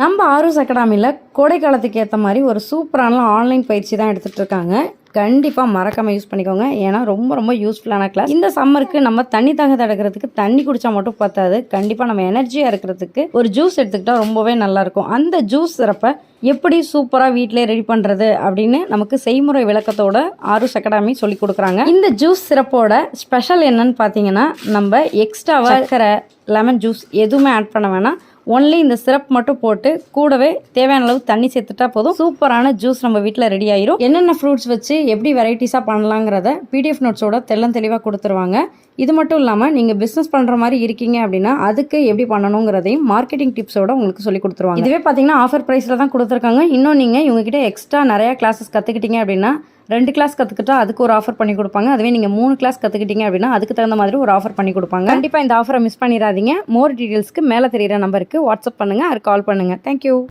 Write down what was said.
நம்ம ஆரூஸ் அகாடமியில் கோடை காலத்துக்கு ஏற்ற மாதிரி ஒரு சூப்பரான ஆன்லைன் பயிற்சி தான் எடுத்துகிட்டு இருக்காங்க. கண்டிப்பாக மறக்காமல் யூஸ் பண்ணிக்கோங்க. ஏன்னா ரொம்ப ரொம்ப யூஸ்ஃபுல்லான கிளாஸ் இந்த சம்மருக்கு நம்ம தண்ணி தாங்க எடுக்கிறதுக்கு தண்ணி குடித்தா மட்டும் பத்தாது. கண்டிப்பாக நம்ம எனர்ஜியாக இருக்கிறதுக்கு ஒரு ஜூஸ் எடுத்துக்கிட்டால் ரொம்பவே நல்லாயிருக்கும் அந்த ஜூஸ் சிறப்பை எப்படி சூப்பராக வீட்டிலே ரெடி பண்ணுறது அப்படின்னு நமக்கு செய்முறை விளக்கத்தோட ஆரூஸ் அகாடமி சொல்லி கொடுக்குறாங்க. இந்த ஜூஸ் சிறப்போட ஸ்பெஷல் என்னன்னு பார்த்தீங்கன்னா நம்ம எக்ஸ்ட்ராவாக இருக்கிற லெமன் ஜூஸ் எதுவுமே ஆட் பண்ண வேணாம். ஒன்லி இந்த சிரப் மட்டும் போட்டு கூடவே தேவையான அளவு தண்ணி சேர்த்துட்டா போதும். சூப்பரான ஜூஸ் நம்ம வீட்டில் ரெடி ஆயிரும். என்னென்ன ஃப்ரூட்ஸ் வச்சு எப்படி வெரைட்டிஸாக பண்ணலாங்கிறத பிடிஎஃப் நோட்ஸோட தெள்ளம் தெளிவாக கொடுத்துருவாங்க. இது மட்டும் இல்லாமல் நீங்கள் பிஸ்னஸ் பண்ணுற மாதிரி இருக்கீங்க அப்படின்னா அதுக்கு எப்படி பண்ணணுங்கிறதையும் மார்க்கெட்டிங் டிப்ஸோட உங்களுக்கு சொல்லி கொடுத்துருவாங்க. இதுவே பார்த்தீங்கன்னா ஆஃபர் ப்ரைஸில் தான் கொடுத்துருக்காங்க. இன்னும் நீங்கள் இவங்ககிட்ட எக்ஸ்ட்ரா நிறையா கிளாஸஸ் கற்றுக்கிட்டீங்க அப்படின்னா ரெண்டு கிளாஸ் கற்றுக்கிட்டா அதுக்கு ஒரு ஆஃபர் பண்ணி கொடுப்பாங்க. அதுவே நீங்கள் மூணு கிளாஸ் கற்றுக்கிட்டீங்க அப்படின்னா அதுக்கு தகுந்த மாதிரி ஒரு ஆஃபர் பண்ணி கொடுப்பாங்க. கண்டிப்பாக இந்த ஆஃபரை மிஸ் பண்ணிடாதீங்க. மோர் டீட்டெயில்ஸ்க்கு மேலே தெரியிற நம்பருக்கு வாட்ஸ்அப் பண்ணுங்கள் அது கால் பண்ணுங்கள் தேங்க்யூ